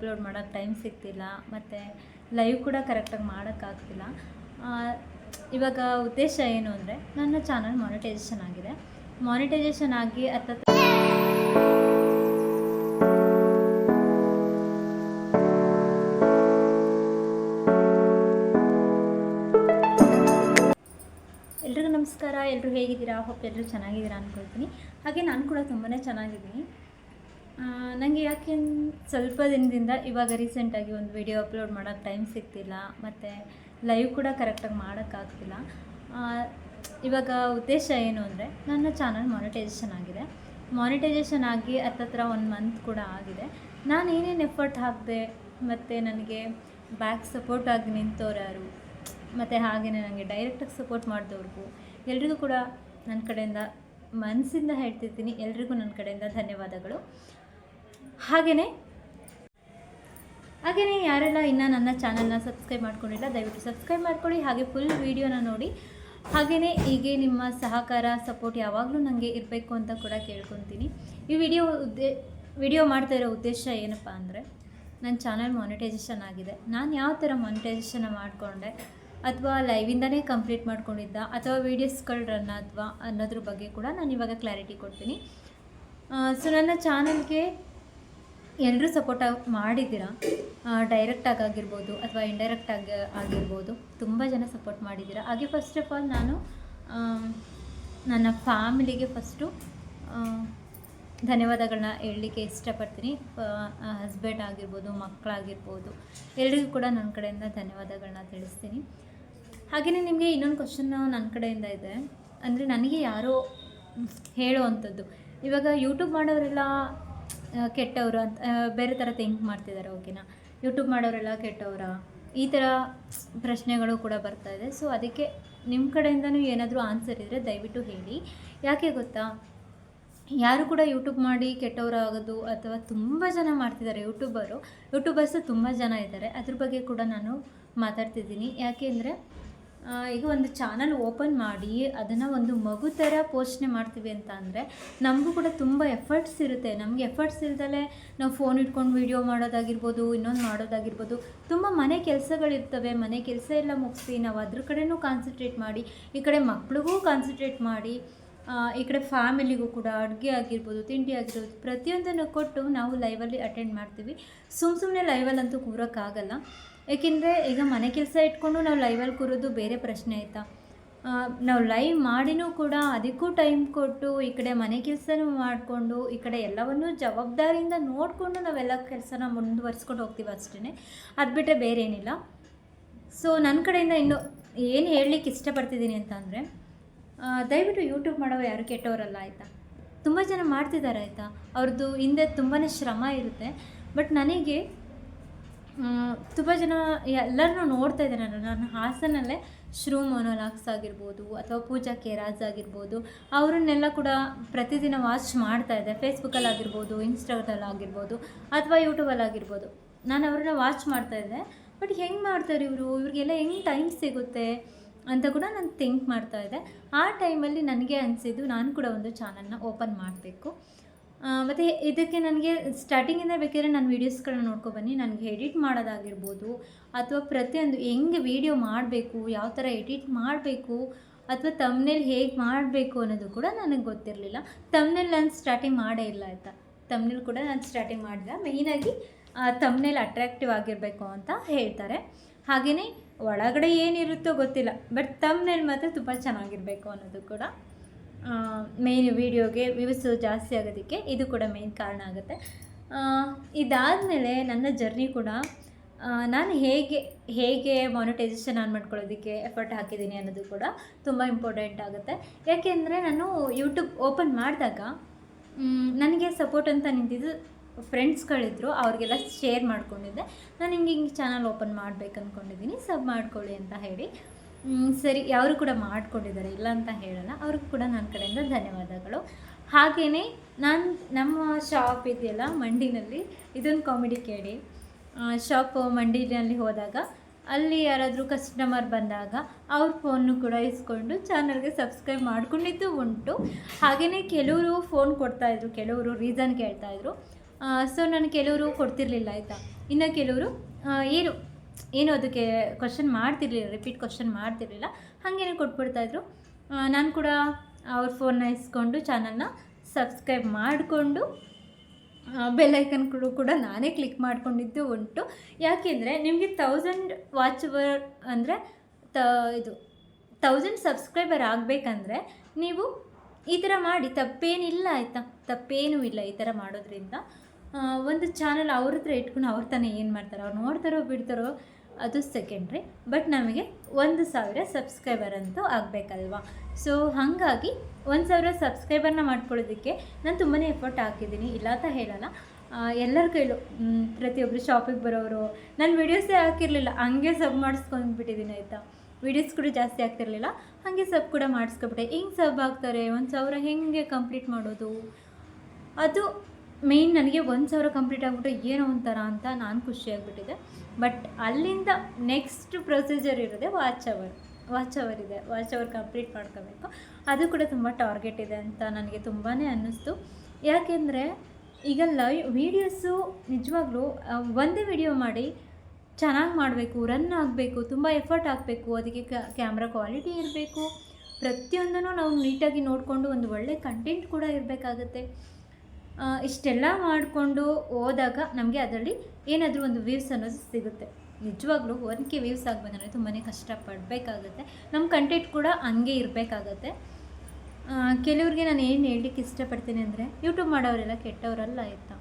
Upload ಮಾಡೋಕ್ಕೆ time ಸಿಗ್ತಿಲ್ಲ, ಮತ್ತು ಲೈವ್ ಕೂಡ ಕರೆಕ್ಟಾಗಿ ಮಾಡೋಕ್ಕಾಗ್ತಿಲ್ಲ ಇವಾಗ ಉದ್ದೇಶ ಏನು ಅಂದರೆ ನನ್ನ ಚಾನಲ್ ಮಾನಿಟೈಸೇಷನ್ ಆಗಿದೆ. ಮಾನಿಟೈಸೇಷನ್ ಆಗಿ ಹತ್ತತ್ರ ಎಲ್ರಿಗೂ ನಮಸ್ಕಾರ. ಎಲ್ಲರೂ ಹೇಗಿದ್ದೀರಾ? ಹೋಪ್ ಎಲ್ಲರೂ ಚೆನ್ನಾಗಿದ್ದೀರಾ ಅಂದ್ಕೊಳ್ತೀನಿ ಹಾಗೆ ನಾನು ಕೂಡ ತುಂಬಾ ಚೆನ್ನಾಗಿದ್ದೀನಿ. ನನಗೆ ಯಾಕೆ ಸ್ವಲ್ಪ ದಿನದಿಂದ ಇವಾಗ ರೀಸೆಂಟಾಗಿ ಒಂದು ವಿಡಿಯೋ ಅಪ್ಲೋಡ್ ಮಾಡೋಕ್ಕೆ ಟೈಮ್ ಸಿಗ್ತಿಲ್ಲ, ಮತ್ತು ಲೈವ್ ಕೂಡ ಕರೆಕ್ಟಾಗಿ ಮಾಡೋಕ್ಕಾಗ್ತಿಲ್ಲ ಇವಾಗ ಉದ್ದೇಶ ಏನು ಅಂದರೆ, ನನ್ನ ಚಾನಲ್ ಮಾನಿಟೈಸೇಷನ್ ಆಗಿದೆ. ಮಾನಿಟೈಸೇಷನ್ ಆಗಿ ಹತ್ತತ್ರ ಒಂದು ಮಂತ್ ಕೂಡ ಆಗಿದೆ. ನಾನು ಏನೇನು ಎಫರ್ಟ್ ಹಾಕಿದೆ, ಮತ್ತು ನನಗೆ ಬ್ಯಾಕ್ ಸಪೋರ್ಟ್ ಆಗಿ ನಿಂತವ್ರು ಯಾರು ಮತ್ತು ಹಾಗೆಯೇ ನನಗೆ ಡೈರೆಕ್ಟಾಗಿ ಸಪೋರ್ಟ್ ಮಾಡಿದವ್ರಿಗೂ ಎಲ್ರಿಗೂ ಕೂಡ ನನ್ನ ಕಡೆಯಿಂದ ಮನಸ್ಸಿಂದ ಹೇಳ್ತಿರ್ತೀನಿ. ಎಲ್ರಿಗೂ ನನ್ನ ಕಡೆಯಿಂದ ಧನ್ಯವಾದಗಳು. ಹಾಗೆಯೇ ಹಾಗೆಯೇ ಯಾರೆಲ್ಲ ಇನ್ನೂ ನನ್ನ ಚಾನಲ್ನ ಸಬ್ಸ್ಕ್ರೈಬ್ ಮಾಡ್ಕೊಂಡಿಲ್ಲ, ದಯವಿಟ್ಟು ಸಬ್ಸ್ಕ್ರೈಬ್ ಮಾಡ್ಕೊಳ್ಳಿ, ಹಾಗೆ ಫುಲ್ ವೀಡಿಯೋನ ನೋಡಿ. ಹಾಗೆಯೇ ಹೀಗೆ ನಿಮ್ಮ ಸಹಕಾರ ಸಪೋರ್ಟ್ ಯಾವಾಗಲೂ ನನಗೆ ಇರಬೇಕು ಅಂತ ಕೂಡ ಕೇಳ್ಕೊತೀನಿ. ಈ ವಿಡಿಯೋ ಉದ್ದೇ, ವಿಡಿಯೋ ಮಾಡ್ತಾ ಇರೋ ಉದ್ದೇಶ ಏನಪ್ಪ ಅಂದರೆ ನನ್ನ ಚಾನಲ್ ಮಾನಿಟೈಸೇಷನ್ ಆಗಿದೆ. ನಾನು ಯಾವ ಥರ ಮಾನಿಟೈಸೇಷನ್ ಮಾಡಿಕೊಂಡೆ, ಅಥವಾ ಲೈವಿಂದನೇ ಕಂಪ್ಲೀಟ್ ಮಾಡ್ಕೊಂಡಿದ್ದ, ಅಥವಾ ವೀಡಿಯೋಸ್ಗಳು ರನ್ ಅಥವಾ ಅನ್ನೋದ್ರ ಬಗ್ಗೆ ಕೂಡ ನಾನು ಇವಾಗ ಕ್ಲಾರಿಟಿ ಕೊಡ್ತೀನಿ. ಸೊ ನನ್ನ ಚಾನಲ್ಗೆ ಎಲ್ಲರೂ ಸಪೋರ್ಟ್ ಮಾಡಿದ್ದೀರಾ? ಡೈರೆಕ್ಟಾಗಿ ಆಗಿರ್ಬೋದು ಅಥವಾ ಇಂಡೈರೆಕ್ಟಾಗಿ ಆಗಿರ್ಬೋದು. ತುಂಬ ಜನ ಸಪೋರ್ಟ್ ಮಾಡಿದ್ದೀರಾ. ಹಾಗೆ ಫಸ್ಟ್ ಆಫ್ ಆಲ್ ನಾನು ನನ್ನ ಫ್ಯಾಮಿಲಿಗೆ ಫಸ್ಟು ಧನ್ಯವಾದಗಳನ್ನ ಹೇಳಲಿಕ್ಕೆ ಇಷ್ಟಪಡ್ತೀನಿ. ಹಸ್ಬೆಂಡ್ ಆಗಿರ್ಬೋದು ಮಕ್ಕಳಾಗಿರ್ಬೋದು ಎಲ್ರಿಗೂ ಕೂಡ ನನ್ನ ಕಡೆಯಿಂದ ಧನ್ಯವಾದಗಳನ್ನ ತಿಳಿಸ್ತೀನಿ. ಹಾಗೆಯೇ ನಿಮಗೆ ಇನ್ನೊಂದು ಕ್ವಶನ್ನು ನನ್ನ ಕಡೆಯಿಂದ ಇದೆ. ಅಂದರೆ ನನಗೆ ಯಾರೋ ಹೇಳುವಂಥದ್ದು ಇವಾಗ ಯೂಟ್ಯೂಬ್ ಮಾಡೋರೆಲ್ಲ ಕೆಟ್ಟವರು ಅಂತ ಬೇರೆ ಥರ ಥಿಂಕ್ ಮಾಡ್ತಿದ್ದಾರೆ ಓಕೆನಾ ಯೂಟ್ಯೂಬ್ ಮಾಡೋರೆಲ್ಲ ಕೆಟ್ಟವರ? ಈ ಥರ ಪ್ರಶ್ನೆಗಳು ಕೂಡ ಬರ್ತಾ ಇದೆ. ಸೊ ಅದಕ್ಕೆ ನಿಮ್ಮ ಕಡೆಯಿಂದನೂ ಏನಾದರೂ ಆನ್ಸರ್ ಇದ್ದರೆ ದಯವಿಟ್ಟು ಹೇಳಿ. ಯಾಕೆ ಗೊತ್ತಾ? ಯಾರು ಕೂಡ ಯೂಟ್ಯೂಬ್ ಮಾಡಿ ಕೆಟ್ಟವರಾಗೋದು ಅಥವಾ ತುಂಬ ಜನ ಮಾಡ್ತಿದ್ದಾರೆ ಯೂಟ್ಯೂಬರು ಯೂಟ್ಯೂಬರ್ಸು ತುಂಬ ಜನ ಇದ್ದಾರೆ. ಅದ್ರ ಬಗ್ಗೆ ಕೂಡ ನಾನು ಮಾತಾಡ್ತಿದ್ದೀನಿ. ಯಾಕೆಂದರೆ ಈಗ ಒಂದು ಚಾನಲ್ ಓಪನ್ ಮಾಡಿ ಅದನ್ನು ಒಂದು ಮಗು ಥರ ಪೋಷಣೆ ಮಾಡ್ತೀವಿ ಅಂತ ಅಂದರೆ ನಮಗೂ ಕೂಡ ತುಂಬ ಎಫರ್ಟ್ಸ್ ಇರುತ್ತೆ. ನಮಗೆ ಎಫರ್ಟ್ಸ್ ಇಲ್ದಲೇ ನಾವು ಫೋನ್ ಇಟ್ಕೊಂಡು ವೀಡಿಯೋ ಮಾಡೋದಾಗಿರ್ಬೋದು, ಇನ್ನೊಂದು ಮಾಡೋದಾಗಿರ್ಬೋದು, ತುಂಬ ಮನೆ ಕೆಲಸಗಳಿರ್ತವೆ ಮನೆ ಕೆಲಸ ಎಲ್ಲ ಮುಗಿಸಿ ನಾವು ಅದ್ರ ಕಡೆನೂ ಕಾನ್ಸಂಟ್ರೇಟ್ ಮಾಡಿ, ಈ ಕಡೆ ಮಕ್ಳಿಗೂ ಕಾನ್ಸಂಟ್ರೇಟ್ ಮಾಡಿ ಈ ಕಡೆ ಫ್ಯಾಮಿಲಿಗೂ ಕೂಡ ಅಡುಗೆ ಆಗಿರ್ಬೋದು, ತಿಂಡಿ ಆಗಿರ್ಬೋದು, ಪ್ರತಿಯೊಂದನ್ನು ಕೊಟ್ಟು ನಾವು ಲೈವಲ್ಲಿ ಅಟೆಂಡ್ ಮಾಡ್ತೀವಿ. ಸುಮ್ಮ ಸುಮ್ಮನೆ ಲೈವಲ್ಲಂತೂ ಕೂರೋಕ್ಕಾಗಲ್ಲ. ಏಕೆಂದರೆ ಈಗ ಮನೆ ಕೆಲಸ ಇಟ್ಕೊಂಡು ನಾವು ಲೈವಲ್ಲಿ ಕೂರೋದು ಬೇರೆ ಪ್ರಶ್ನೆ ಆಯಿತಾ. ನಾವು ಲೈವ್ ಮಾಡಿನೂ ಕೂಡ ಅದಕ್ಕೂ ಟೈಮ್ ಕೊಟ್ಟು ಈ ಕಡೆ ಮನೆ ಕೆಲಸನೂ ಮಾಡಿಕೊಂಡು, ಈ ಕಡೆ ಎಲ್ಲವನ್ನೂ ಜವಾಬ್ದಾರಿಯಿಂದ ನೋಡಿಕೊಂಡು ನಾವೆಲ್ಲ ಕೆಲಸನ ಮುಂದುವರಿಸ್ಕೊಂಡು ಹೋಗ್ತೀವಿ ಅಷ್ಟೇ ಅದು ಬಿಟ್ಟರೆ ಬೇರೆ ಏನಿಲ್ಲ ಸೊ ನನ್ನ ಕಡೆಯಿಂದ ಇನ್ನು ಏನು ಹೇಳಲಿಕ್ಕೆ ಇಷ್ಟಪಡ್ತಿದ್ದೀನಿ ಅಂತ ಅಂದರೆ ದಯವಿಟ್ಟು ಯೂಟ್ಯೂಬ್ ಮಾಡೋ ಯಾರು ಕೆಟ್ಟವರಲ್ಲ ಆಯಿತಾ? ತುಂಬ ಜನ ಮಾಡ್ತಿದ್ದಾರೆ ಆಯಿತಾ? ಅವ್ರದ್ದು ಹಿಂದೆ ತುಂಬಾ ಶ್ರಮ ಇರುತ್ತೆ. ಬಟ್ ನನಗೆ ತುಂಬ ಜನ ಎಲ್ಲರನ್ನೂ ನೋಡ್ತಾ ಇದ್ದಾರೆ. ನಾನು ನನ್ನ ಹಾಸನಲ್ಲೇ ಶ್ರೂ ಮೊನೋಲಾಕ್ಸ್ ಆಗಿರ್ಬೋದು ಅಥವಾ ಪೂಜಾ ಕೇರಾಜ್ ಆಗಿರ್ಬೋದು, ಅವರನ್ನೆಲ್ಲ ಕೂಡ ಪ್ರತಿದಿನ ವಾಚ್ ಮಾಡ್ತಾ ಇದ್ದೆ. ಫೇಸ್ಬುಕ್ಕಲ್ಲಿ ಆಗಿರ್ಬೋದು ಇನ್ಸ್ಟಾಗ್ರಾಮಲ್ಲಿ ಆಗಿರ್ಬೋದು ಅಥವಾ ಯೂಟ್ಯೂಬಲ್ಲಿ ಆಗಿರ್ಬೋದು. ನಾನು ಅವ್ರನ್ನ ವಾಚ್ ಮಾಡ್ತಾ ಇದ್ದೆ. ಬಟ್ ಹೆಂಗೆ ಮಾಡ್ತಾರೆ ಇವರು? ಇವ್ರಿಗೆಲ್ಲ ಹೆಂಗೆ ಟೈಮ್ ಸಿಗುತ್ತೆ ಅಂತ ಕೂಡ ನಾನು ಥಿಂಕ್ ಮಾಡ್ತಾ ಇದ್ದೆ. ಆ ಟೈಮಲ್ಲಿ ನನಗೆ ಅನಿಸಿದ್ದು ನಾನು ಕೂಡ ಒಂದು ಚಾನಲ್ನ ಓಪನ್ ಮಾಡಬೇಕು. ಮತ್ತು ಇದಕ್ಕೆ ನನಗೆ ಸ್ಟಾರ್ಟಿಂಗಿಂದ ಬೇಕಾದ್ರೆ ನಾನು ವೀಡಿಯೋಸ್ಗಳನ್ನ ನೋಡ್ಕೊಬನ್ನಿ ನನಗೆ ಎಡಿಟ್ ಮಾಡೋದಾಗಿರ್ಬೋದು, ಅಥವಾ ಪ್ರತಿಯೊಂದು ಹೆಂಗೆ ವೀಡಿಯೋ ಮಾಡಬೇಕು, ಯಾವ ಥರ ಎಡಿಟ್ ಮಾಡಬೇಕು, ಅಥವಾ ತಮ್ಮನೇಲಿ ಹೇಗೆ ಮಾಡಬೇಕು ಅನ್ನೋದು ಕೂಡ ನನಗೆ ಗೊತ್ತಿರಲಿಲ್ಲ. ತಮ್ಮನೇಲಿ ನಾನು ಸ್ಟಾರ್ಟಿಂಗ್ ಮಾಡೇ ಇಲ್ಲ ಆಯಿತಾ? ತಮ್ಮನೇಲಿ ಕೂಡ ನಾನು ಸ್ಟಾರ್ಟಿಂಗ್ ಮಾಡಿಲ್ಲ. ಮೇಯ್ನಾಗಿ ತಮ್ಮನೇಲಿ ಅಟ್ರಾಕ್ಟಿವ್ ಆಗಿರಬೇಕು ಅಂತ ಹೇಳ್ತಾರೆ. ಹಾಗೆಯೇ ಒಳಗಡೆ ಏನಿರುತ್ತೋ ಗೊತ್ತಿಲ್ಲ ಬಟ್ ತಮ್ನೇಲ್ ಮಾತ್ರ ತುಂಬ ಚೆನ್ನಾಗಿರಬೇಕು ಅನ್ನೋದು ಕೂಡ ಮೇನ್ ವೀಡಿಯೋಗೆ ವ್ಯೂಸ್ ಜಾಸ್ತಿ ಆಗೋದಕ್ಕೆ ಇದು ಕೂಡ ಮೇನ್ ಕಾರಣ ಆಗುತ್ತೆ. ಇದಾದಮೇಲೆ ನನ್ನ ಜರ್ನಿ ಕೂಡ ನಾನು ಹೇಗೆ ಹೇಗೆ ಮಾನಿಟೈಸೇಷನ್ ಆನ್ ಮಾಡ್ಕೊಳ್ಳೋದಕ್ಕೆ ಎಫರ್ಟ್ ಹಾಕಿದ್ದೀನಿ ಅನ್ನೋದು ಕೂಡ ತುಂಬ ಇಂಪಾರ್ಟೆಂಟ್ ಆಗುತ್ತೆ. ಯಾಕೆಂದರೆ ನಾನು ಯೂಟ್ಯೂಬ್ ಓಪನ್ ಮಾಡಿದಾಗ ನನಗೆ ಸಪೋರ್ಟ್ ಅಂತ ನಿಂತಿದ್ದು ಫ್ರೆಂಡ್ಸ್ಗಳಿದ್ರು ಅವ್ರಿಗೆಲ್ಲ ಶೇರ್ ಮಾಡ್ಕೊಂಡಿದ್ದೆ. ನಾನು ಹಿಂಗೆ ಹಿಂಗೆ ಚಾನಲ್ ಓಪನ್ ಮಾಡ್ಬೇಕು ಅಂದ್ಕೊಂಡಿದ್ದೀನಿ ಸಬ್ ಮಾಡ್ಕೊಳ್ಳಿ ಅಂತ ಹೇಳಿ. ಸರಿ ಅವರು ಕೂಡ ಮಾಡಿಕೊಂಡಿದ್ದಾರೆ, ಇಲ್ಲ ಅಂತ ಹೇಳಲ್ಲ. ಅವ್ರಿಗೂ ಕೂಡ ನನ್ನ ಕಡೆಯಿಂದ ಧನ್ಯವಾದಗಳು. ಹಾಗೆಯೇ ನಾನು ನಮ್ಮ ಶಾಪ್ ಇದೆಯಲ್ಲ, ಮಂಡಿನಲ್ಲಿ, ಇದೊಂದು ಕಾಮಿಡಿ ಕೇಳಿ. ಶಾಪ್ ಮಂಡಿನಲ್ಲಿ ಹೋದಾಗ, ಅಲ್ಲಿ ಯಾರಾದರೂ ಕಸ್ಟಮರ್ ಬಂದಾಗ, ಅವ್ರ ಫೋನ್ನು ಕೂಡ ಇಸ್ಕೊಂಡು ಚಾನಲ್ಗೆ ಸಬ್ಸ್ಕ್ರೈಬ್ ಮಾಡ್ಕೊಂಡಿದ್ದು ಉಂಟು. ಹಾಗೆಯೇ ಕೆಲವರು ಫೋನ್ ಕೊಡ್ತಾಯಿದ್ರು ಕೆಲವರು ರೀಸನ್ ಕೇಳ್ತಾಯಿದ್ರು ಸೊ ನಾನು ಕೆಲವರು ಕೊಡ್ತಿರ್ಲಿಲ್ಲ, ಆಯಿತಾ? ಇನ್ನು ಕೆಲವರು ಏನು? ಏನು ಅದಕ್ಕೆ ಕ್ವಶನ್ ಮಾಡ್ತಿರ್ಲಿಲ್ಲ ರಿಪೀಟ್ ಕ್ವಶನ್ ಮಾಡ್ತಿರ್ಲಿಲ್ಲ. ಹಾಗೇನೆ ಕೊಟ್ಬಿಡ್ತಾಯಿದ್ರು ನಾನು ಕೂಡ ಅವ್ರ ಫೋನ್ನ ಇಸ್ಕೊಂಡು ಚಾನಲ್ನ ಸಬ್ಸ್ಕ್ರೈಬ್ ಮಾಡಿಕೊಂಡು ಬೆಲ್ಲೈಕನ್ ಕೂಡ ನಾನೇ ಕ್ಲಿಕ್ ಮಾಡ್ಕೊಂಡಿದ್ದು ಉಂಟು. ಯಾಕೆಂದರೆ ನಿಮಗೆ ತೌಸಂಡ್ ವಾಚ್ ಅವರ್ ಅಂದರೆ ತ, ಇದು ತೌಸಂಡ್ ಸಬ್ಸ್ಕ್ರೈಬರ್ ಆಗಬೇಕಂದ್ರೆ ನೀವು ಈ ಥರ ಮಾಡಿ, ತಪ್ಪೇನಿಲ್ಲ ಆಯಿತಾ? ತಪ್ಪೇನೂ ಇಲ್ಲ ಈ ಥರ ಮಾಡೋದ್ರಿಂದ. ಒಂದು ಚಾನಲ್ ಅವ್ರ ಹತ್ರ ಇಟ್ಕೊಂಡು ಅವ್ರ ತಾನೇ ಏನು ಮಾಡ್ತಾರೆ, ಅವ್ರು ನೋಡ್ತಾರೋ, ಬಿಡ್ತಾರೋ, ಅದು ಸೆಕೆಂಡ್ರಿ ಬಟ್ ನಮಗೆ ಒಂದು ಸಾವಿರ ಸಬ್ಸ್ಕ್ರೈಬರ್ ಅಂತೂ ಆಗಬೇಕಲ್ವಾ? ಸೊ ಹಾಗಾಗಿ ಒಂದು ಸಾವಿರ ಸಬ್ಸ್ಕ್ರೈಬರ್ನ ಮಾಡ್ಕೊಳ್ಳೋದಕ್ಕೆ ನಾನು ತುಂಬಾ ಎಫರ್ಟ್ ಹಾಕಿದ್ದೀನಿ. ಇಲ್ಲ ಅಂತ ಹೇಳಲ್ಲ. ಎಲ್ಲರ ಕೈಲೂ ಪ್ರತಿಯೊಬ್ಬರು ಶಾಪಿಗೆ ಬರೋರು ನಾನು ವೀಡಿಯೋಸೇ ಹಾಕಿರಲಿಲ್ಲ, ಹಂಗೆ ಸಬ್ ಮಾಡಿಸ್ಕೊಂಡ್ಬಿಟ್ಟಿದ್ದೀನಿ ಆಯಿತಾ? ವೀಡಿಯೋಸ್ ಕೂಡ ಜಾಸ್ತಿ ಆಗ್ತಿರಲಿಲ್ಲ, ಹಾಗೆ ಸಬ್ ಕೂಡ ಮಾಡಿಸ್ಕೊಬಿಟ್ಟೆ. ಹಿಂಗೆ ಸಬ್ ಆಗ್ತಾರೆ? ಒಂದು ಸಾವಿರ ಹೆಂಗೆ ಕಂಪ್ಲೀಟ್ ಮಾಡೋದು? ಅದು ಮೇಯ್ನ್ ನನಗೆ ಒಂದು ಸಾವಿರ ಕಂಪ್ಲೀಟ್ ಆಗಿಬಿಟ್ಟು ಏನೋ ಒಂಥರ ಅಂತ ನಾನು ಖುಷಿಯಾಗಿಬಿಟ್ಟಿದೆ ಬಟ್ ಅಲ್ಲಿಂದ ನೆಕ್ಸ್ಟ್ ಪ್ರೊಸೀಜರ್ ಇರೋದೆ ವಾಚ್ ಅವರ್ ವಾಚ್ ಅವರ್ ಇದೆ. ವಾಚ್ ಅವರ್ ಕಂಪ್ಲೀಟ್ ಮಾಡ್ಕೋಬೇಕು. ಅದು ಕೂಡ ತುಂಬ ಟಾರ್ಗೆಟ್ ಇದೆ ಅಂತ ನನಗೆ ತುಂಬಾ ಅನ್ನಿಸ್ತು. ಯಾಕೆಂದರೆ ಈಗ ಲೈವ್ ವೀಡಿಯೋಸು ನಿಜವಾಗ್ಲೂ ಒಂದೇ ವಿಡಿಯೋ ಮಾಡಿ ಚೆನ್ನಾಗಿ ಮಾಡಬೇಕು ರನ್ ಆಗಬೇಕು, ತುಂಬ ಎಫರ್ಟ್ ಹಾಕಬೇಕು, ಅದಕ್ಕೆ ಕ್ಯಾಮ್ರಾ ಕ್ವಾಲಿಟಿ ಇರಬೇಕು. ಪ್ರತಿಯೊಂದನ್ನು ನಾವು ನೀಟಾಗಿ ನೋಡಿಕೊಂಡು ಒಂದು ಒಳ್ಳೆ ಕಂಟೆಂಟ್ ಕೂಡ ಇರಬೇಕಾಗತ್ತೆ. ಇಷ್ಟೆಲ್ಲ ಮಾಡಿಕೊಂಡು ಹೋದಾಗ ನಮಗೆ ಅದರಲ್ಲಿ ಏನಾದರೂ ಒಂದು ವ್ಯೂಸ್ ಅನ್ನೋದು ಸಿಗುತ್ತೆ. ನಿಜವಾಗ್ಲೂ ಒನ್ ಕೆ ವ್ಯೂಸ್ ಆಗಬೇಕಂದ್ರೆ ತುಂಬಾ ಕಷ್ಟಪಡಬೇಕಾಗತ್ತೆ. ನಮ್ಮ ಕಂಟೆಂಟ್ ಕೂಡ ಹಂಗೆ ಇರಬೇಕಾಗತ್ತೆ. ಕೆಲವ್ರಿಗೆ ನಾನು ಏನು ಹೇಳಲಿಕ್ಕೆ ಇಷ್ಟಪಡ್ತೀನಿ ಅಂದರೆ ಯೂಟ್ಯೂಬ್ ಮಾಡೋರೆಲ್ಲ ಕೆಟ್ಟವರಲ್ಲ ಆಯಿತಾ?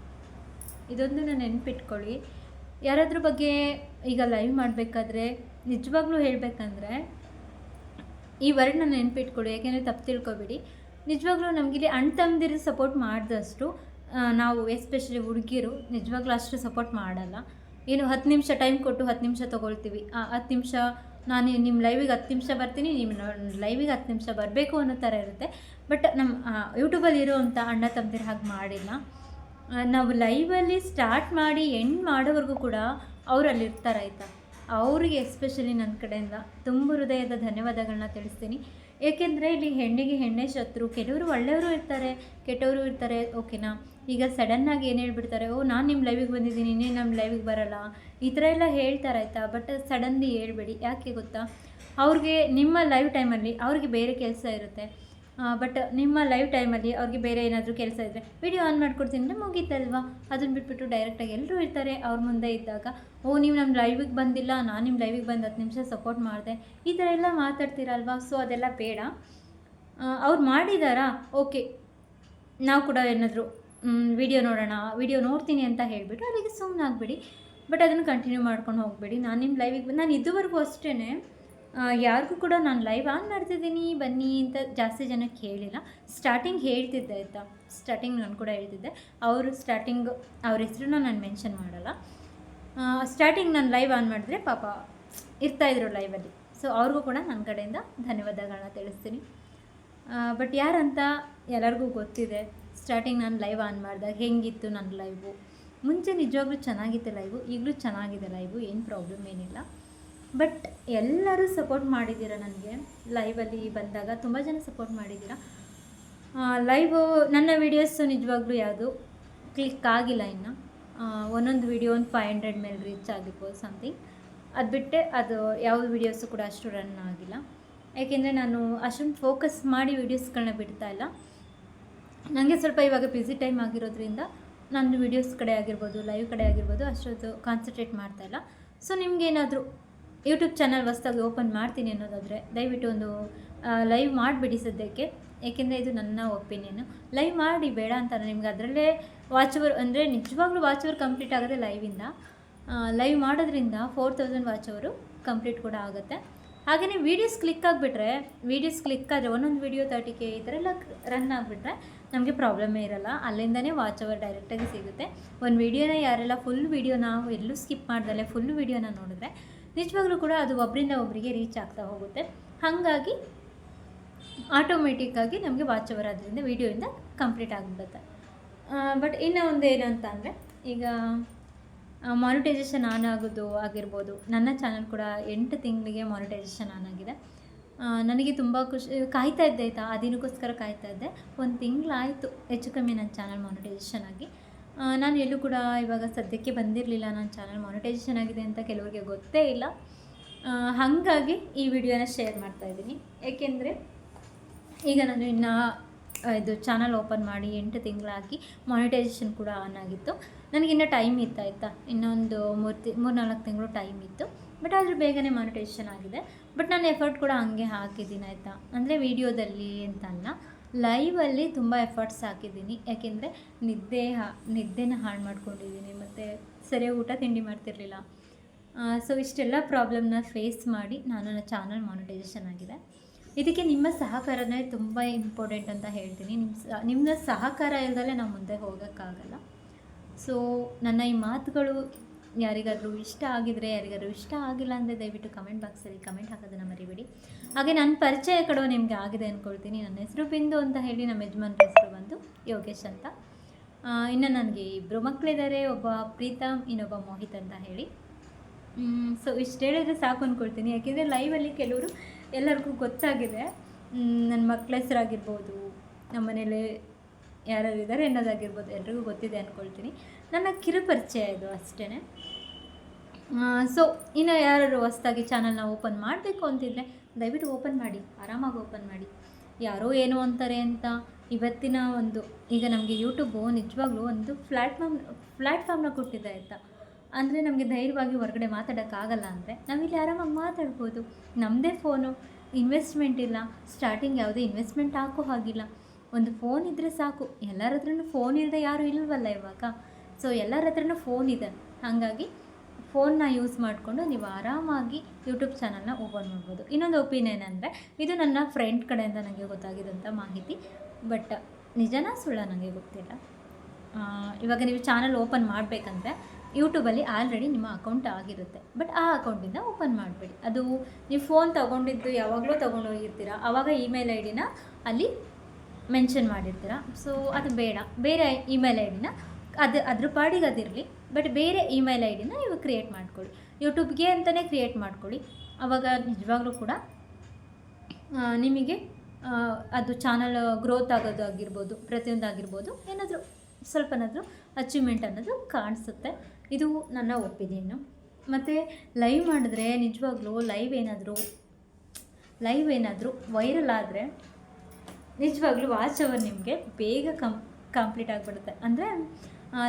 ಇದೊಂದು ನಾನು ನೆನ್ಪಿಟ್ಕೊಳ್ಳಿ. ಯಾರಾದ್ರ ಬಗ್ಗೆ ಈಗ ಲೈವ್ ಮಾಡಬೇಕಾದ್ರೆ ನಿಜವಾಗ್ಲೂ ಹೇಳಬೇಕಂದ್ರೆ ಈ ವರ್ಡ್ನ ನೆನ್ಪಿಟ್ಕೊಳ್ಳಿ, ಯಾಕೆಂದರೆ ತಪ್ಪು ತಿಳ್ಕೊಬೇಡಿ. ನಿಜವಾಗ್ಲೂ ನಮಗಿಲ್ಲಿ ಅಣ್ಣ ತಮ್ಮದಿರು ಸಪೋರ್ಟ್ ಮಾಡಿದಷ್ಟು ನಾವು ಎಸ್ಪೆಷಲಿ ಹುಡುಗಿರು ನಿಜವಾಗ್ಲೂ ಅಷ್ಟು ಸಪೋರ್ಟ್ ಮಾಡಲ್ಲ. ಏನು ಹತ್ತು ನಿಮಿಷ ಟೈಮ್ ಕೊಟ್ಟು ಹತ್ತು ನಿಮಿಷ ತೊಗೊಳ್ತೀವಿ. ಆ ಹತ್ತು ನಿಮಿಷ ನಾನು ನಿಮ್ಮ ಲೈವಿಗೆ ಹತ್ತು ನಿಮಿಷ ಬರ್ತೀನಿ ನಿಮ್ಮ ಲೈವಿಗೆ ಹತ್ತು ನಿಮಿಷ ಬರಬೇಕು ಅನ್ನೋ ಥರ ಇರುತ್ತೆ. ಬಟ್ ನಮ್ಮ ಯೂಟ್ಯೂಬಲ್ಲಿ ಇರೋವಂಥ ಅಣ್ಣ ತಮ್ಮದಿರು ಹಾಗೆ ಮಾಡಿಲ್ಲ. ನಾವು ಲೈವಲ್ಲಿ ಸ್ಟಾರ್ಟ್ ಮಾಡಿ ಎಂಡ್ ಮಾಡೋವರೆಗೂ ಕೂಡ ಅವರು ಅಲ್ಲಿರ್ತಾರೆ ಆಯಿತಾ. ಅವರಿಗೆ ಎಸ್ಪೆಷಲಿ ನನ್ನ ಕಡೆಯಿಂದ ತುಂಬ ಹೃದಯದ ಧನ್ಯವಾದಗಳನ್ನ ತಿಳಿಸ್ತೀನಿ. ಏಕೆಂದರೆ ಇಲ್ಲಿ ಹೆಣ್ಣಿಗೆ ಹೆಣ್ಣೆ ಶತ್ರು ಕೆಲವರು ಒಳ್ಳೆಯವರು ಇರ್ತಾರೆ, ಕೆಟ್ಟವರು ಇರ್ತಾರೆ, ಓಕೆನಾ? ಈಗ ಸಡನ್ನಾಗಿ ಏನು ಹೇಳ್ಬಿಡ್ತಾರೆ, ಓ, ನಾನು ನಿಮ್ಮ ಲೈವಿಗೆ ಬಂದಿದ್ದೀನಿ, ನೀನು ನಮ್ಮ ಲೈವಿಗೆ ಬರಲ್ಲ. ಈ ಥರ ಎಲ್ಲ ಹೇಳ್ತಾರೆ ಆಯಿತಾ? ಬಟ್ ಸಡನ್ಲಿ ಹೇಳ್ಬೇಡಿ. ಯಾಕೆ ಗೊತ್ತಾ? ಅವ್ರಿಗೆ ನಿಮ್ಮ ಲೈವ್ ಟೈಮಲ್ಲಿ ಅವ್ರಿಗೆ ಬೇರೆ ಕೆಲಸ ಇರುತ್ತೆ. ಬಟ್ ನಿಮ್ಮ ಲೈವ್ ಟೈಮಲ್ಲಿ ಅವ್ರಿಗೆ ಬೇರೆ ಏನಾದರೂ ಕೆಲಸ ಇದ್ದರೆ ವಿಡಿಯೋ ಆನ್ ಮಾಡ್ಕೊಡ್ತೀನಿ ಅಂದರೆ ಮುಗೀತಲ್ವಾ? ಅದನ್ನು ಬಿಟ್ಬಿಟ್ಟು ಡೈರೆಕ್ಟಾಗಿ ಎಲ್ಲರೂ ಇರ್ತಾರೆ, ಅವ್ರ ಮುಂದೆ ಇದ್ದಾಗ. ಓ, ನೀವು ನಮ್ಮ ಲೈವಿಗೆ ಬಂದಿಲ್ಲ, ನಾನು ನಿಮ್ಮ ಲೈವಿಗೆ ಬಂದು ಹತ್ತು ನಿಮಿಷ ಸಪೋರ್ಟ್ ಮಾಡಿದೆ. ಈ ಥರ ಎಲ್ಲ ಮಾತಾಡ್ತೀರಲ್ವಾ? ಸೊ ಅದೆಲ್ಲ ಬೇಡ. ಅವ್ರು ಮಾಡಿದಾರಾ? ಓಕೆ ನಾವು ಕೂಡ ಏನಾದರೂ ವಿಡಿಯೋ ನೋಡೋಣ ವಿಡಿಯೋ ನೋಡ್ತೀನಿ ಅಂತ ಹೇಳಿಬಿಟ್ಟು ಅಲ್ಲಿಗೆ ಸುಮ್ಮನೆ ಆಗಬೇಡಿ ಬಟ್ ಅದನ್ನು ಕಂಟಿನ್ಯೂ ಮಾಡ್ಕೊಂಡು ಹೋಗಬೇಡಿ. ನಾನು ನಿಮ್ಮ ಲೈವಿಗೆ ನಾನು ಇದುವರೆಗೂ ಅಷ್ಟೇ ಯಾರಿಗೂ ಕೂಡ ನಾನು ಲೈವ್ ಆನ್ ಮಾಡ್ತಿದ್ದೀನಿ, ಬನ್ನಿ ಅಂತ ಜಾಸ್ತಿ ಜನಕ್ಕೆ ಹೇಳಿಲ್ಲ ಸ್ಟಾರ್ಟಿಂಗ್ ಹೇಳ್ತಿದ್ದೆ ಆಯಿತಾ ಸ್ಟಾರ್ಟಿಂಗ್ ನಾನು ಕೂಡ ಹೇಳ್ತಿದ್ದೆ. ಅವರು ಸ್ಟಾರ್ಟಿಂಗ್ ಅವ್ರ ಹೆಸರನ್ನ ನಾನು ಮೆನ್ಷನ್ ಮಾಡಲ್ಲ. ಸ್ಟಾರ್ಟಿಂಗ್ ನಾನು ಲೈವ್ ಆನ್ ಮಾಡಿದ್ರೆ ಪಾಪ ಇರ್ತಾಯಿದ್ರು ಲೈವಲ್ಲಿ ಸೊ ಅವ್ರಿಗೂ ಕೂಡ ನನ್ನ ಕಡೆಯಿಂದ ಧನ್ಯವಾದಗಳನ್ನ ತಿಳಿಸ್ತೀನಿ. ಬಟ್ ಯಾರಂತ ಎಲ್ಲರಿಗೂ ಗೊತ್ತಿದೆ. ಸ್ಟಾರ್ಟಿಂಗ್ ನಾನು ಲೈವ್ ಆನ್ ಮಾಡಿದಾಗ ಹೆಂಗಿತ್ತು ನನ್ನ ಲೈವು ಮುಂಚೆ ನಿಜವಾಗ್ಲೂ ಚೆನ್ನಾಗಿತ್ತು ಲೈವು ಈಗಲೂ ಚೆನ್ನಾಗಿದೆ ಲೈವು ಏನು ಪ್ರಾಬ್ಲಮ್ ಏನಿಲ್ಲ. ಬಟ್ ಎಲ್ಲರೂ ಸಪೋರ್ಟ್ ಮಾಡಿದ್ದೀರ ನನಗೆ? ಲೈವಲ್ಲಿ ಬಂದಾಗ ತುಂಬ ಜನ ಸಪೋರ್ಟ್ ಮಾಡಿದ್ದೀರ? ಲೈವ್ ನನ್ನ ವೀಡಿಯೋಸು ನಿಜವಾಗ್ಲೂ ಯಾವುದು? ಕ್ಲಿಕ್ ಆಗಿಲ್ಲ ಇನ್ನು. ಒಂದೊಂದು ವಿಡಿಯೋ ಒಂದು ಫೈವ್ ಹಂಡ್ರೆಡ್ ಮೇಲೆ ರೀಚ್ ಆಗಿರ್ಬೋದು ಸಮಥಿಂಗ್ ಅದು ಬಿಟ್ಟೆ ಅದು ಯಾವ ವೀಡಿಯೋಸು ಕೂಡ ಅಷ್ಟು ರನ್ ಆಗಿಲ್ಲ. ಯಾಕೆಂದರೆ ನಾನು ಅಷ್ಟೊಂದು ಫೋಕಸ್ ಮಾಡಿ ವೀಡಿಯೋಸ್ಗಳನ್ನ ಬಿಡ್ತಾ ಇಲ್ಲ. ನನಗೆ ಸ್ವಲ್ಪ ಇವಾಗ ಬ್ಯುಸಿ ಟೈಮ್ ಆಗಿರೋದ್ರಿಂದ ನನ್ನ ವೀಡಿಯೋಸ್ ಕಡೆ ಆಗಿರ್ಬೋದು ಲೈವ್ ಕಡೆ ಆಗಿರ್ಬೋದು ಅಷ್ಟೊಂದು ಕಾನ್ಸಂಟ್ರೇಟ್ ಮಾಡ್ತಾ ಇಲ್ಲ. ಸೊ ನಿಮ್ಗೇನಾದರೂ ಯೂಟ್ಯೂಬ್ ಚಾನಲ್ ಹೊಸ್ದಾಗಿ ಓಪನ್ ಮಾಡ್ತೀನಿ ಅನ್ನೋದಾದರೆ ದಯವಿಟ್ಟು ಒಂದು ಲೈವ್ ಮಾಡಿಬಿಡಿ ಸದ್ಯಕ್ಕೆ. ಏಕೆಂದರೆ ಇದು ನನ್ನ ಒಪಿನಿಯನು ಲೈವ್ ಮಾಡಿ ಬೇಡ ಅಂತ ನಿಮ್ಗೆ ಅದರಲ್ಲೇ ವಾಚ್ ಅವರ್ ಅಂದರೆ ನಿಜವಾಗ್ಲೂ ವಾಚ್ ಅವರ್ ಕಂಪ್ಲೀಟ್ ಆಗೋದೆ ಲೈವಿಂದ ಲೈವ್ ಮಾಡೋದ್ರಿಂದ four thousand watch hour complete ಕೂಡ ಆಗುತ್ತೆ. ಹಾಗೆಯೇ ವೀಡಿಯೋಸ್ ಕ್ಲಿಕ್ ಆಗಿಬಿಟ್ರೆ ವೀಡಿಯೋಸ್ ಕ್ಲಿಕ್ ಆದರೆ ಒಂದೊಂದು ವೀಡಿಯೋ ತರ್ಟಿ ಕೆ ಈ ಥರ ರನ್ ಆಗಿಬಿಟ್ರೆ ನಮಗೆ ಪ್ರಾಬ್ಲಮೇ ಇರಲ್ಲ. ಅಲ್ಲಿಂದನೇ ವಾಚ್ ಅವರ್ ಡೈರೆಕ್ಟಾಗಿ ಸಿಗುತ್ತೆ. ಒಂದು ವೀಡಿಯೋನ ಯಾರೆಲ್ಲ ಫುಲ್ ವೀಡಿಯೋನ ಎಲ್ಲೂ ಸ್ಕಿಪ್ ಮಾಡ್ದಲೆ ಫುಲ್ ವೀಡಿಯೋನ ನೋಡಿದ್ರೆ ನಿಜವಾಗ್ಲೂ ಕೂಡ ಅದು ಒಬ್ಬರಿಂದ ಒಬ್ಬರಿಗೆ ರೀಚ್ ಆಗ್ತಾ ಹೋಗುತ್ತೆ. ಹಾಗಾಗಿ ಆಟೋಮೆಟಿಕ್ಕಾಗಿ ನಮಗೆ ವಾಚ್ ಅವರ್ ಆದ್ದರಿಂದ ವೀಡಿಯೋಯಿಂದ ಕಂಪ್ಲೀಟ್ ಆಗಿಬಿಡುತ್ತೆ. ಬಟ್ ಇನ್ನೂ ಒಂದು ಏನಂತ ಅಂದರೆ ಈಗ ಮಾನಿಟೈಸೇಷನ್ ಆನ್ ಆಗೋದು ಆಗಿರ್ಬೋದು. ನನ್ನ ಚಾನಲ್ ಕೂಡ ಎಂಟು ತಿಂಗಳಿಗೆ ಮಾನಿಟೈಸೇಷನ್ ಆನ್ ಆಗಿದೆ. ನನಗೆ ತುಂಬ ಖುಷಿ, ಕಾಯ್ತಾ ಇದ್ದೆ ಆಯಿತಾ? ಆ ದಿನಕ್ಕೋಸ್ಕರ ಕಾಯ್ತಾ ಇದ್ದೆ. ಒಂದು ತಿಂಗಳಾಯಿತು, ಹೆಚ್ಚು ಕಮ್ಮಿ ನನ್ನ ಚಾನಲ್ ಮಾನಿಟೈಸೇಷನ್ ಆಗಿ. ನಾನು ಎಲ್ಲೂ ಕೂಡ ಇವಾಗ ಸದ್ಯಕ್ಕೆ ಬಂದಿರಲಿಲ್ಲ. ನನ್ನ ಚಾನಲ್ ಮಾನಿಟೈಸೇಷನ್ ಆಗಿದೆ ಅಂತ ಕೆಲವರಿಗೆ ಗೊತ್ತೇ ಇಲ್ಲ. ಹಾಗಾಗಿ ಈ ವಿಡಿಯೋನ ಶೇರ್ ಮಾಡ್ತಾ ಇದ್ದೀನಿ. ಏಕೆಂದರೆ ಈಗ ನಾನು ಇನ್ನು ಇದು ಚಾನಲ್ ಓಪನ್ ಮಾಡಿ ಎಂಟು ತಿಂಗಳಾಗಿ ಮಾನಿಟೈಸೇಷನ್ ಕೂಡ ಆನ್ ಆಗಿತ್ತು. ನನಗಿನ್ನೂ ಟೈಮ್ ಇತ್ತು, ಆಯಿತಾ? ಇನ್ನೊಂದು ಮೂರು ತಿ ಮೂರು ನಾಲ್ಕು ತಿಂಗಳು ಟೈಮ್ ಇತ್ತು. ಬಟ್ ಆದರೂ ಬೇಗನೆ ಮಾನಿಟೈಸೇಷನ್ ಆಗಿದೆ. ಬಟ್ ನಾನು ಎಫರ್ಟ್ ಕೂಡ ಹಂಗೆ ಹಾಕಿದ್ದೀನಿ, ಆಯಿತಾ? ಅಂದರೆ ವೀಡಿಯೋದಲ್ಲಿ ಅಂತ ಅಲ್ಲ ಲೈವಲ್ಲಿ ತುಂಬ ಎಫರ್ಟ್ಸ್ ಹಾಕಿದ್ದೀನಿ. ಯಾಕೆಂದರೆ ನಿದ್ದೆ ಹಾ- ನಿದ್ದೆನ ಹಾಳು ಮಾಡ್ಕೊಂಡಿದ್ದೀನಿ. ಮತ್ತು ಸರಿಯಾಗಿ ಊಟ ತಿಂಡಿ ಮಾಡ್ತಿರ್ಲಿಲ್ಲ. ಸೊ ಇಷ್ಟೆಲ್ಲ ಪ್ರಾಬ್ಲಮ್ನ ಫೇಸ್ ಮಾಡಿ ನಾನು ನನ್ನ ಚಾನಲ್ ಮಾನಿಟೈಸೇಷನ್ ಆಗಿದೆ. ಇದಕ್ಕೆ ನಿಮ್ಮ ಸಹಕಾರನೇ ತುಂಬ ಇಂಪಾರ್ಟೆಂಟ್ ಅಂತ ಹೇಳ್ತೀನಿ. ನಿಮ್ಮ ನಿಮ್ಮ ಸಹಕಾರ ಇಲ್ಲದಲ್ಲೇ ನಾವು ಮುಂದೆ ಹೋಗೋಕ್ಕಾಗಲ್ಲ. ಸೊ ನನ್ನ ಈ ಮಾತುಗಳು ಯಾರಿಗಾದರೂ ಇಷ್ಟ ಆಗಿದರೆ, ಯಾರಿಗಾದರೂ ಇಷ್ಟ ಆಗಿಲ್ಲ ಅಂದರೆ ದಯವಿಟ್ಟು ಕಮೆಂಟ್ ಬಾಕ್ಸಲ್ಲಿ ಕಮೆಂಟ್ ಹಾಕೋದನ್ನು ಮರಿಬೇಡಿ. ಹಾಗೆ ನನ್ನ ಪರಿಚಯ ಕಡೆ ನಿಮಗೆ ಆಗಿದೆ ಅಂದ್ಕೊಳ್ತೀನಿ ನನ್ನ ಹೆಸರು ಬಿಂದು ಅಂತ ಹೇಳಿ ನಮ್ಮ ಯಜಮಾನ್ರ ಹೆಸರು ಬಂದು ಯೋಗೇಶ್ ಅಂತ. ಇನ್ನು ನನಗೆ ಇಬ್ಬರು ಮಕ್ಕಳಿದ್ದಾರೆ ಒಬ್ಬ ಪ್ರೀತಮ್, ಇನ್ನೊಬ್ಬ ಮೋಹಿತ್ ಅಂತ ಹೇಳಿ. ಸೊ ಇಷ್ಟು ಹೇಳಿದ್ರೆ ಸಾಕು ಅಂದ್ಕೊಳ್ತೀನಿ ಯಾಕೆಂದರೆ ಲೈವಲ್ಲಿ ಕೆಲವರು ಎಲ್ಲರಿಗೂ ಗೊತ್ತಾಗಿದೆ. ನನ್ನ ಮಕ್ಕಳ ಹೆಸರಾಗಿರ್ಬೋದು ನಮ್ಮ ಮನೇಲಿ ಯಾರ್ಯಾರು ಇದ್ದಾರೆ ಅನ್ನೋದಾಗಿರ್ಬೋದು, ಎಲ್ರಿಗೂ ಗೊತ್ತಿದೆ ಅಂದ್ಕೊಳ್ತೀನಿ ನನ್ನ ಕಿರುಪರಿಚಯ ಇದು ಅಷ್ಟೇ ಸೊ ಇನ್ನು ಯಾರು ಹೊಸ್ದಾಗಿ ಚಾನಲ್ನ ಓಪನ್ ಮಾಡಬೇಕು ಅಂತಿದ್ರೆ, ದಯವಿಟ್ಟು ಓಪನ್ ಮಾಡಿ, ಆರಾಮಾಗಿ ಓಪನ್ ಮಾಡಿ. ಯಾರೋ ಏನೋ ಅಂತಾರೆ ಅಂತ ಇವತ್ತಿನ ಒಂದು, ಈಗ ನಮಗೆ ಯೂಟ್ಯೂಬು ನಿಜವಾಗ್ಲೂ ಒಂದು ಪ್ಲ್ಯಾಟ್ಫಾರ್ಮ್ ಪ್ಲ್ಯಾಟ್ಫಾರ್ಮ್ನ ಕೊಟ್ಟಿದೆ ಆಯಿತಾ ಅಂದರೆ ನಮಗೆ ಧೈರ್ಯವಾಗಿ ಹೊರಗಡೆ ಮಾತಾಡೋಕ್ಕಾಗಲ್ಲ ಅಂದರೆ, ನಾವಿಲ್ಲಿ ಆರಾಮಾಗಿ ಮಾತಾಡ್ಬೋದು. ನಮ್ಮದೇ ಫೋನು ಇನ್ವೆಸ್ಟ್ಮೆಂಟ್ ಇಲ್ಲ. ಸ್ಟಾರ್ಟಿಂಗ್ ಯಾವುದೇ ಇನ್ವೆಸ್ಟ್ಮೆಂಟ್ ಹಾಕೋ ಹಾಗಿಲ್ಲ. ಒಂದು ಫೋನ್ ಇದ್ದರೆ ಸಾಕು. ಎಲ್ಲರ ಹತ್ರನೂ ಫೋನ್ ಇಲ್ಲದೆ ಯಾರೂ ಇಲ್ವಲ್ಲ ಇವಾಗ. ಸೊ ಎಲ್ಲರ ಹತ್ರನೂ ಫೋನ್ ಇದೆ. ಹಾಗಾಗಿ ಫೋನ್ನ ಯೂಸ್ ಮಾಡಿಕೊಂಡು ನೀವು ಆರಾಮಾಗಿ ಯೂಟ್ಯೂಬ್ ಚಾನಲ್ನ ಓಪನ್ ಮಾಡ್ಬೋದು. ಇನ್ನೊಂದು ಒಪಿನಿಯನ್ ಅಂದರೆ ಇದು ನನ್ನ ಫ್ರೆಂಡ್ ಕಡೆಯಿಂದ ನನಗೆ ಗೊತ್ತಾಗಿದ್ದಂಥ ಮಾಹಿತಿ. ಬಟ್ ನಿಜನ ಸುಳ್ಳ ನನಗೆ ಗೊತ್ತಿಲ್ಲ. ಇವಾಗ ನೀವು ಚಾನಲ್ ಓಪನ್ ಮಾಡಬೇಕಂದ್ರೆ ಯೂಟ್ಯೂಬಲ್ಲಿ ಆಲ್ರೆಡಿ ನಿಮ್ಮ ಅಕೌಂಟ್ ಆಗಿರುತ್ತೆ. ಬಟ್ ಆ ಅಕೌಂಟಿಂದ ಓಪನ್ ಮಾಡಬೇಡಿ. ಅದು ನೀವು ಫೋನ್ ತೊಗೊಂಡಿದ್ದು ಯಾವಾಗಲೂ ತೊಗೊಂಡೋಗಿರ್ತೀರ ಆವಾಗ ಇಮೇಲ್ ಐ ಡಿನ ಅಲ್ಲಿ ಮೆನ್ಷನ್ ಮಾಡಿರ್ತೀರ? ಸೊ ಅದು ಬೇಡ. ಬೇರೆ ಇಮೇಲ್ ಐ ಡಿನ ಅದು ಅದ್ರ ಪಾಡಿಗೆ ಅದಿರಲಿ ಬಟ್ ಬೇರೆ ಇಮೇಲ್ ಐ ಡಿನ ನೀವು ಕ್ರಿಯೇಟ್ ಮಾಡ್ಕೊಳ್ಳಿ. ಯೂಟ್ಯೂಬ್ಗೆ ಅಂತಲೇ ಕ್ರಿಯೇಟ್ ಮಾಡ್ಕೊಳ್ಳಿ. ಅವಾಗ ನಿಜವಾಗ್ಲೂ ಕೂಡ ನಿಮಗೆ ಅದು ಚಾನಲ್ ಗ್ರೋತ್ ಆಗೋದು ಆಗಿರ್ಬೋದು, ಪ್ರತಿಯೊಂದು ಆಗಿರ್ಬೋದು, ಏನಾದರೂ ಸ್ವಲ್ಪನಾದರೂ ಅಚೀವ್ಮೆಂಟ್ ಅನ್ನೋದು ಕಾಣಿಸುತ್ತೆ. ಇದು ನನ್ನ ಒಪಿನಿಯನ್ನು ಮತ್ತು ಲೈವ್ ಮಾಡಿದ್ರೆ ನಿಜವಾಗ್ಲೂ ಲೈವ್ ಏನಾದರೂ ಲೈವ್ ಏನಾದರೂ ವೈರಲ್ ಆದರೆ ನಿಜವಾಗ್ಲೂ ವಾಚ್ ಅವರ್ ನಿಮಗೆ ಬೇಗ ಕಂಪ್ ಕಂಪ್ಲೀಟ್ ಆಗಿಬಿಡುತ್ತೆ. ಅಂದರೆ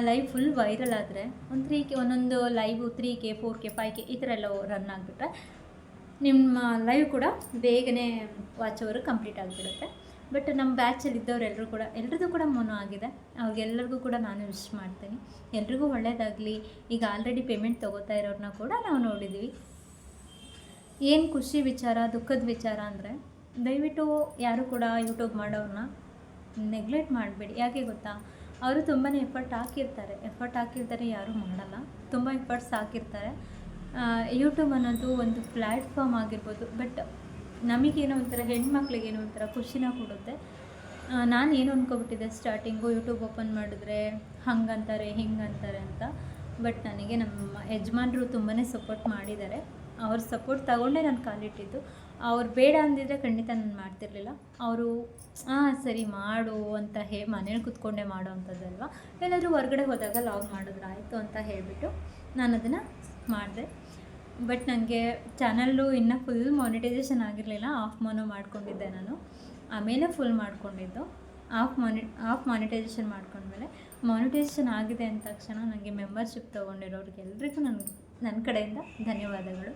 ಲೈವ್ ಫುಲ್ ವೈರಲ್ ಆದರೆ ಒಂದು ತ್ರೀ ಕೆ ಒಂದೊಂದು live three K four K five K ಈ ಥರ ಎಲ್ಲ ರನ್ ಆಗಿಬಿಟ್ರೆ ನಿಮ್ಮ ಲೈವ್ ಕೂಡ ಬೇಗನೆ ವಾಚ್ ಅವರು ಕಂಪ್ಲೀಟ್ ಆಗಿಬಿಡುತ್ತೆ. ಬಟ್ ನಮ್ಮ ಬ್ಯಾಚಲ್ಲಿ ಇದ್ದವರೆಲ್ಲರೂ ಕೂಡ, ಎಲ್ರದ್ದು ಕೂಡ ಮೊನೋ ಆಗಿದೆ. ಅವ್ರಿಗೆಲ್ಲರಿಗೂ ಕೂಡ ನಾನು ವಿಶ್ ಮಾಡ್ತೀನಿ. ಎಲ್ರಿಗೂ ಒಳ್ಳೆಯದಾಗಲಿ ಈಗ ಆಲ್ರೆಡಿ ಪೇಮೆಂಟ್ ತೊಗೋತಾ ಇರೋರನ್ನ ಕೂಡ ನಾವು ನೋಡಿದ್ದೀವಿ ಏನು ಖುಷಿ ವಿಚಾರ, ದುಃಖದ ವಿಚಾರ ಅಂದರೆ ದಯವಿಟ್ಟು ಯಾರು ಕೂಡ ಯೂಟ್ಯೂಬ್ ಮಾಡೋರನ್ನ ನೆಗ್ಲೆಕ್ಟ್ ಮಾಡಬೇಡಿ. ಯಾಕೆ ಗೊತ್ತಾ? ಅವರು ತುಂಬಾ ಎಫರ್ಟ್ ಹಾಕಿರ್ತಾರೆ. ಎಫರ್ಟ್ ಹಾಕಿರ್ತಾರೆ ಯಾರೂ ಮಾಡಲ್ಲ. ತುಂಬ ಎಫರ್ಟ್ಸ್ ಹಾಕಿರ್ತಾರೆ. ಯೂಟ್ಯೂಬ್ ಅನ್ನೋದು ಒಂದು ಪ್ಲ್ಯಾಟ್ಫಾರ್ಮ್ ಆಗಿರ್ಬೋದು. ಬಟ್ ನಮಗೇನೋ ಒಂಥರ ಹೆಣ್ಮಕ್ಳಿಗೇನೋ ಒಂಥರ ಖುಷಿನ ಕೊಡುತ್ತೆ. ನಾನು ಏನು ಅಂದ್ಕೊಬಿಟ್ಟಿದ್ದೆ ಸ್ಟಾರ್ಟಿಂಗು ಯೂಟ್ಯೂಬ್ ಓಪನ್ ಮಾಡಿದ್ರೆ ಹಂಗಂತಾರೆ, ಹಿಂಗಂತಾರೆ ಅಂತ. ಬಟ್ ನನಗೆ ನಮ್ಮ ಯಜಮಾನ್ರು ತುಂಬಾ ಸಪೋರ್ಟ್ ಮಾಡಿದ್ದಾರೆ. ಅವ್ರ ಸಪೋರ್ಟ್ ತಗೊಂಡೇ ನಾನು ಕಾಲಿಟ್ಟಿದ್ದು. ಅವ್ರು ಬೇಡ ಅಂದಿದ್ರೆ ಖಂಡಿತ ನಾನು ಮಾಡ್ತಿರ್ಲಿಲ್ಲ. ಅವರು ಹಾಂ ಸರಿ ಮಾಡು ಅಂತ ಹೇ ಮನೇಲಿ ಕೂತ್ಕೊಂಡೆ ಮಾಡೋ ಅಂಥದ್ದಲ್ವ? ಎಲ್ಲಾದರೂ ಹೊರಗಡೆ ಹೋದಾಗ ಲಾಗ್ ಮಾಡಿದ್ರೆ, ಆಯಿತು ಅಂತ ಹೇಳಿಬಿಟ್ಟು ನಾನು ಅದನ್ನು ಮಾಡಿದೆ. ಬಟ್ ನನಗೆ ಚಾನಲ್ಲು ಇನ್ನೂ ಫುಲ್ ಮಾನಿಟೈಸೇಷನ್ ಆಗಿರಲಿಲ್ಲ. ಆಫ್ ಮೋನೋ ಮಾಡ್ಕೊಂಡಿದ್ದೆ ನಾನು. ಆಮೇಲೆ ಫುಲ್ ಮಾಡ್ಕೊಂಡಿದ್ದು. ಆಫ್ ಮಾನಿ ಆಫ್ ಮಾನಿಟೈಸೇಷನ್ ಮಾಡ್ಕೊಂಡ್ಮೇಲೆ ಮಾನಿಟೈಸೇಷನ್ ಆಗಿದೆ ಅಂದ ತಕ್ಷಣ ನನಗೆ ಮೆಂಬರ್ಶಿಪ್ ತೊಗೊಂಡಿರೋರಿಗೆಲ್ಲರಿಗೂ ನನ್ನ ನನ್ನ ಕಡೆಯಿಂದ ಧನ್ಯವಾದಗಳು.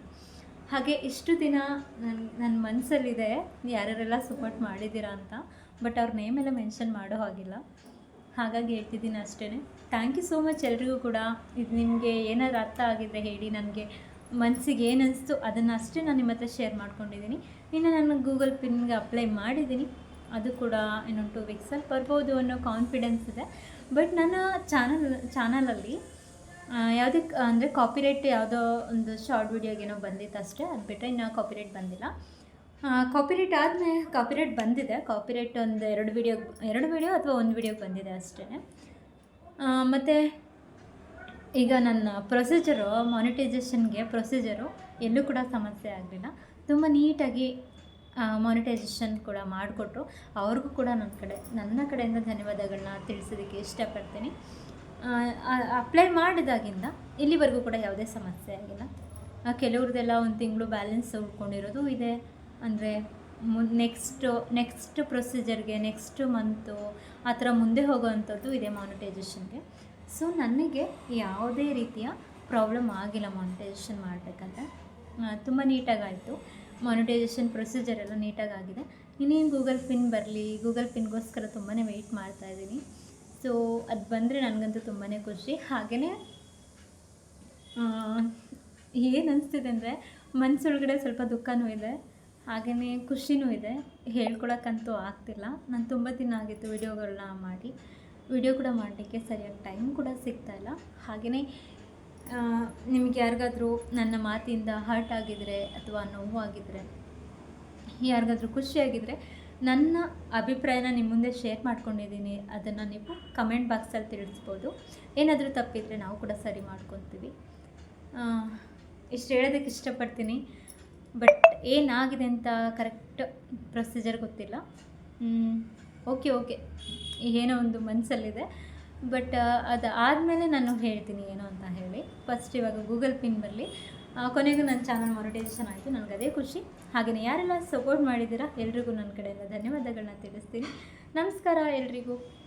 ಹಾಗೆ ಇಷ್ಟು ದಿನ ನನ್ನ ನನ್ನ ಮನಸ್ಸಲ್ಲಿದೆ ಯಾರ್ಯಾರೆಲ್ಲ ಸಪೋರ್ಟ್ ಮಾಡಿದ್ದೀರಾ ಅಂತ. ಬಟ್ ಅವ್ರ ನೇಮೆಲ್ಲ ಮೆನ್ಷನ್ ಮಾಡೋ ಹಾಗಿಲ್ಲ. ಹಾಗಾಗಿ ಹೇಳ್ತಿದ್ದೀನಿ ಅಷ್ಟೇ ಥ್ಯಾಂಕ್ ಯು ಸೋ ಮಚ್ ಎಲ್ರಿಗೂ ಕೂಡ. ಇದು ನಿಮಗೆ ಏನಾದ್ರು ಅರ್ಥ ಆಗಿದ್ರೆ ಹೇಳಿ. ನನಗೆ ಮನಸ್ಸಿಗೆ ಏನು ಅನಿಸ್ತು ಅದನ್ನು ಅಷ್ಟೇ ನಾನು ನಿಮ್ಮ ಹತ್ರ ಶೇರ್ ಮಾಡ್ಕೊಂಡಿದ್ದೀನಿ. ಇನ್ನು ನಾನು ಗೂಗಲ್ ಪಿನ್ಗೆ ಅಪ್ಲೈ ಮಾಡಿದ್ದೀನಿ. ಅದು ಕೂಡ ಇನ್ನೊಂದು ಟು ವೀಕ್ಸಲ್ಲಿ ಬರ್ಬೋದು ಅನ್ನೋ ಕಾನ್ಫಿಡೆನ್ಸ್ ಇದೆ. ಬಟ್ ನನ್ನ ಚಾನಲ್ ಚಾನಲಲ್ಲಿ ಯಾವುದಕ್ಕೆ ಅಂದರೆ ಕಾಪಿರೈಟ್ ಯಾವುದೋ ಒಂದು ಶಾರ್ಟ್ ವಿಡಿಯೋಗೇನೋ ಬಂದಿತ್ತು ಅಷ್ಟೇ, ಅದು ಬಿಟ್ಟರೆ ಇನ್ನು ಕಾಪಿರೈಟ್ ಬಂದಿಲ್ಲ. ಕಾಪಿರೈಟ್ ಆದಮೇಲೆ ಕಾಪಿರೈಟ್ ಬಂದಿದೆ. ಕಾಪಿರೈಟ್ ಒಂದು ಎರಡು ವಿಡಿಯೋ ಎರಡು ವಿಡಿಯೋ ಅಥವಾ ಒಂದು ವಿಡಿಯೋ ಬಂದಿದೆ ಅಷ್ಟೇ ಮತ್ತು ಈಗ ನನ್ನ ಪ್ರೊಸೀಜರು ಮಾನಿಟೈಸೇಷನ್ಗೆ ಪ್ರೊಸೀಜರು ಎಲ್ಲೂ ಕೂಡ ಸಮಸ್ಯೆ ಆಗಲಿಲ್ಲ. ತುಂಬ ನೀಟಾಗಿ ಮಾನಿಟೈಸೇಷನ್ ಕೂಡ ಮಾಡಿಕೊಟ್ರು. ಅವ್ರಿಗೂ ಕೂಡ ನನ್ನ ಕಡೆ, ನನ್ನ ಕಡೆಯಿಂದ ಧನ್ಯವಾದಗಳನ್ನ ತಿಳಿಸೋದಕ್ಕೆ ಇಷ್ಟಪಡ್ತೀನಿ. ಅಪ್ಲೈ ಮಾಡಿದಾಗಿಂದ ಇಲ್ಲಿವರೆಗೂ ಕೂಡ ಯಾವುದೇ ಸಮಸ್ಯೆ ಆಗಿಲ್ಲ. ಕೆಲವ್ರದ್ದೆಲ್ಲ ಒಂದು ತಿಂಗಳು ಬ್ಯಾಲೆನ್ಸ್ ಉಳ್ಕೊಂಡಿರೋದು ಇದೆ. ಅಂದರೆ ಮುನ್ ನೆಕ್ಸ್ಟು ನೆಕ್ಸ್ಟ್ ಪ್ರೊಸೀಜರ್ಗೆ ನೆಕ್ಸ್ಟ್ ಮಂತು ಆ ಥರ ಮುಂದೆ ಹೋಗೋವಂಥದ್ದು ಇದೆ ಮಾನಿಟೈಸೇಷನ್ಗೆ ಸೊ ನನಗೆ ಯಾವುದೇ ರೀತಿಯ ಪ್ರಾಬ್ಲಮ್ ಆಗಿಲ್ಲ ಮಾನಿಟೈಸೇಷನ್ ಮಾಡಬೇಕಂದ್ರೆ ತುಂಬ ನೀಟಾಗಾಯಿತು. ಮಾನಿಟೈಸೇಷನ್ ಪ್ರೊಸೀಜರ್ ಎಲ್ಲ ನೀಟಾಗಾಗಿದೆ. ಇನ್ನೇನು ಗೂಗಲ್ ಪಿನ್ ಬರಲಿ? ಗೂಗಲ್ ಪಿನ್ಗೋಸ್ಕರ ತುಂಬಾ ವೆಯ್ಟ್ ಮಾಡ್ತಾ ಇದ್ದೀನಿ. ಸೊ ಅದು ಬಂದರೆ ನನಗಂತೂ ತುಂಬಾ ಖುಷಿ. ಹಾಗೆಯೇ ಏನು ಅನಿಸ್ತಿದೆ ಅಂದರೆ ಮನಸ್ಸೊಳಗಡೆ ಸ್ವಲ್ಪ ದುಃಖನೂ ಇದೆ. ಹಾಗೆಯೇ ಖುಷಿನೂ ಇದೆ. ಹೇಳ್ಕೊಳಕ್ಕಂತೂ ಆಗ್ತಿಲ್ಲ. ನಾನು ತುಂಬ ದಿನ ಆಗಿತ್ತು ವಿಡಿಯೋಗಳನ್ನ ಮಾಡಿ. ವಿಡಿಯೋ ಕೂಡ ಮಾಡಲಿಕ್ಕೆ ಸರಿಯಾಗಿ ಟೈಮ್ ಕೂಡ ಸಿಗ್ತಾ ಇಲ್ಲ. ಹಾಗೆಯೇ ನಿಮ್ಗೆ ಯಾರಿಗಾದರೂ ನನ್ನ ಮಾತಿಂದ ಹರ್ಟ್ ಆಗಿದ್ರೆ ಅಥವಾ ನೋವಾಗಿದ್ದರೆ ಯಾರಿಗಾದ್ರೂ ಖುಷಿಯಾಗಿದ್ದರೆ ನನ್ನ ಅಭಿಪ್ರಾಯನ ನಿಮ್ಮ ಮುಂದೆ ಶೇರ್ ಮಾಡ್ಕೊಂಡಿದ್ದೀನಿ. ಅದನ್ನು ನೀವು ಕಮೆಂಟ್ ಬಾಕ್ಸಲ್ಲಿ ತಿಳಿಸ್ಬೋದು. ಏನಾದರೂ ತಪ್ಪಿದರೆ ನಾವು ಕೂಡ ಸರಿ ಮಾಡ್ಕೊತೀವಿ. ಇಷ್ಟು ಹೇಳೋದಕ್ಕೆ ಇಷ್ಟಪಡ್ತೀನಿ. ಬಟ್ ಏನಾಗಿದೆ ಅಂತ ಕರೆಕ್ಟ್ ಪ್ರೊಸೀಜರ್ ಗೊತ್ತಿಲ್ಲ. ಓಕೆ ಓಕೆ ಏನೋ ಒಂದು ಮನಸ್ಸಲ್ಲಿದೆ ಬಟ್ ಅದು ಆದಮೇಲೆ ನಾನು ಹೇಳ್ತೀನಿ ಏನೋ ಅಂತ ಹೇಳಿ. ಫಸ್ಟ್ ಇವಾಗ ಗೂಗಲ್ ಪಿನ್ ಬರಲಿ ಕೊನೆಗೂ ನನ್ನ ಚಾನಲ್ ಮಾನಿಟೈಸೇಷನ್ ಆಯಿತು ಅದೇ ಖುಷಿ. ಹಾಗೆಯೇ ಯಾರೆಲ್ಲ ಸಪೋರ್ಟ್ ಮಾಡಿದ್ದೀರಾ, ಎಲ್ರಿಗೂ ನನ್ನ ಕಡೆಯಿಂದ ಧನ್ಯವಾದಗಳನ್ನ ತಿಳಿಸ್ತೀನಿ. ನಮಸ್ಕಾರ ಎಲ್ರಿಗೂ.